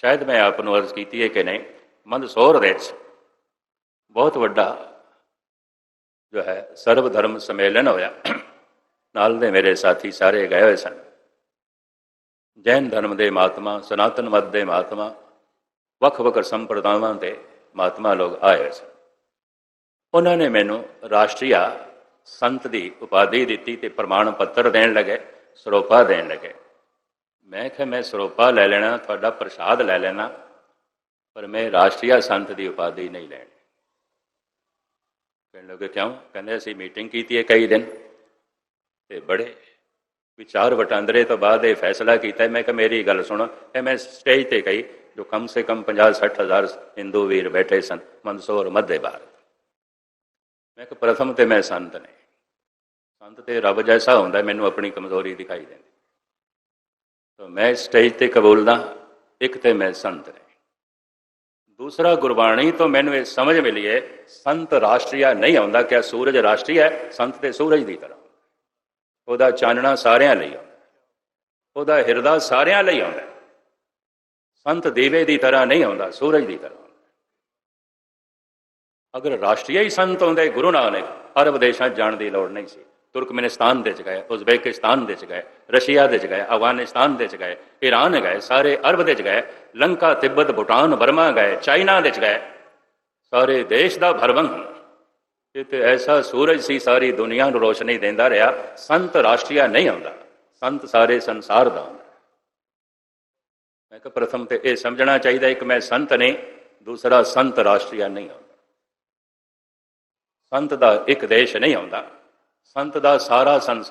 ਸ਼ਾਇਦ ਮੈਂ ਆਪ ਨੂੰ ਅਰਜ਼ ਕੀਤੀ ਹੈ ਕਿ ਨਹੀਂ, ਮੰਦਸੌਰ ਦੇ ਵਿੱਚ ਬਹੁਤ ਵੱਡਾ ਜੋ ਹੈ ਸਰਵ ਧਰਮ ਸੰਮੇਲਨ ਹੋਇਆ। ਨਾਲ ਦੇ ਮੇਰੇ ਸਾਥੀ ਸਾਰੇ ਗਏ ਹੋਏ ਸਨ। ਜੈਨ ਧਰਮ ਦੇ ਮਹਾਤਮਾ, ਸਨਾਤਨ ਮਤ ਦੇ ਮਹਾਤਮਾ ਵੱਖ-ਵੱਖ ਸੰਪਰਦਾਵਾਂ ਦੇ ਮਹਾਤਮਾ ਲੋਕ ਆਏ ਹੋਏ ਸਨ। ਉਹਨਾਂ ਨੇ ਮੈਨੂੰ ਰਾਸ਼ਟਰੀਆ ਸੰਤ ਦੀ ਉਪਾਧੀ ਦਿੱਤੀ ਤੇ ਪ੍ਰਮਾਣ ਪੱਤਰ ਦੇਣ ਲੱਗੇ, ਸਰੋਪਾ ਦੇਣ ਲੱਗੇ। ਮੈਂ ਕਿਹਾ, ਮੈਂ ਸਰੋਪਾ ਲੈ ਲੈਣਾ, ਤੁਹਾਡਾ ਪ੍ਰਸ਼ਾਦ ਲੈ ਲੈਣਾ, ਪਰ ਮੈਂ ਰਾਸ਼ਟਰੀਆ ਸੰਤ ਦੀ ਉਪਾਧੀ ਨਹੀਂ ਲੈਣੀ। ਕਹਿਣ ਲੱਗੇ, ਕਿਉਂ? ਕਹਿੰਦੇ, ਅਸੀਂ ਮੀਟਿੰਗ ਕੀਤੀ ਹੈ ਕਈ ਦਿਨ ਤੇ ਬੜੇ ਵਿਚਾਰ ਵਟਾਂਦਰੇ ਤੋਂ ਬਾਅਦ ਇਹ ਫੈਸਲਾ ਕੀਤਾ। ਮੈਂ ਕਿ ਮੇਰੀ ਗੱਲ ਸੁਣੋ। ਇਹ ਮੈਂ ਸਟੇਜ ਤੇ ਕਹੀ, ਜੋ ਕਮ ਸੇ ਕਮ 50 60 ਹਜ਼ਾਰ ਹਿੰਦੂ ਵੀਰ ਬੈਠੇ ਸਨ ਮੰਦਸੌਰ ਮੱਧੇ ਭਾਰਤ। ਮੈਂ ਕਿ ਪ੍ਰਥਮ ਤੇ ਮੈਂ ਸੰਤ ਨੇ। ਸੰਤ ਤੇ ਰੱਬ ਜੈਸਾ ਹੁੰਦਾ, ਮੈਨੂੰ ਆਪਣੀ ਕਮਜ਼ੋਰੀ ਦਿਖਾਈ ਦਿੰਦੀ। ਤਾਂ ਮੈਂ ਸਟੇਜ ਤੇ ਕਬੂਲਦਾ ਇੱਕ ਤੇ ਮੈਂ ਸੰਤ ਨਹੀਂ ਦੂਸਰਾ, ਗੁਰਬਾਣੀ ਤੋਂ ਮੈਨੂੰ ਇਹ ਸਮਝ ਮਿਲੀ ਹੈ, ਸੰਤ ਰਾਸ਼ਟਰੀਆ ਨਹੀਂ ਆਉਂਦਾ ਕਿ ਸੂਰਜ ਰਾਸ਼ਟਰੀ ਹੈ? ਸੰਤ ਤੇ ਸੂਰਜ ਦੀ ਤਰ੍ਹਾਂ। ਉਹਦਾ ਚਾਨਣਾ ਸਾਰਿਆਂ ਲਈ ਆਉਂਦਾ। ਉਹਦਾ ਹਿਰਦਾ ਸਾਰਿਆਂ ਲਈ ਆਉਂਦਾ। ਸੰਤ ਦੇਵੇ ਦੀ ਤਰ੍ਹਾਂ ਨਹੀਂ ਆਉਂਦਾ, ਸੂਰਜ ਦੀ ਤਰ੍ਹਾਂ ਅਗਰ ਰਾਸ਼ਟਰੀ ਹੀ ਸੰਤ ਹੁੰਦੇ, ਗੁਰੂ ਨਾਨਕ, ਅਰਬ ਦੇਸ਼ਾਂ 'ਚ ਜਾਣ ਦੀ ਲੋੜ ਨਹੀਂ ਸੀ। ਤੁਰਕਮਨਿਸਤਾਨ ਦੇ ਚ ਗਏ, ਉਜ਼ਬੇਕਿਸਤਾਨ ਦੇ ਚ ਗਏ ਰਸ਼ੀਆ ਦੇ ਚ ਗਏ ਅਫਗਾਨਿਸਤਾਨ ਦੇ ਚ ਗਏ ਈਰਾਨ ਗਏ, ਸਾਰੇ ਅਰਬ ਦੇ ਚ ਗਏ ਲੰਕਾ, ਤਿੱਬਤ, ਭੂਟਾਨ, ਬਰਮਾ ਗਏ, ਚਾਈਨਾ ਦੇ ਚ ਗਏ ਸਾਰੇ ਦੇਸ਼ ਦਾ ਭਰਵੰਗ। ਇਹ ਤੇ ਐਸਾ ਸੂਰਜ ਸੀ, ਸਾਰੀ ਦੁਨੀਆ ਨੂੰ ਰੋਸ਼ਨੀ ਦਿੰਦਾ ਰਿਹਾ, ਸੰਤ ਰਾਸ਼ਟਰੀਆ ਨਹੀਂ ਆਉਂਦਾ, ਸੰਤ ਸਾਰੇ ਸੰਸਾਰ ਦਾ ਆਉਂਦਾ। ਮੈਂ ਕਿਹਾ ਪ੍ਰਥਮ ਤੇ ਇਹ ਸਮਝਣਾ ਚਾਹੀਦਾ, ਇੱਕ ਮੈਂ ਸੰਤ ਨਹੀਂ, ਦੂਸਰਾ ਸੰਤ ਰਾਸ਼ਟਰੀਆ ਨਹੀਂ ਆਉਂਦਾ। ਸੰਤ ਦਾ ਇੱਕ ਦੇਸ਼ ਨਹੀਂ ਆਉਂਦਾ, ਸੰਤ ਦਾ ਸਾਰਾ ਸੰਸਾਰ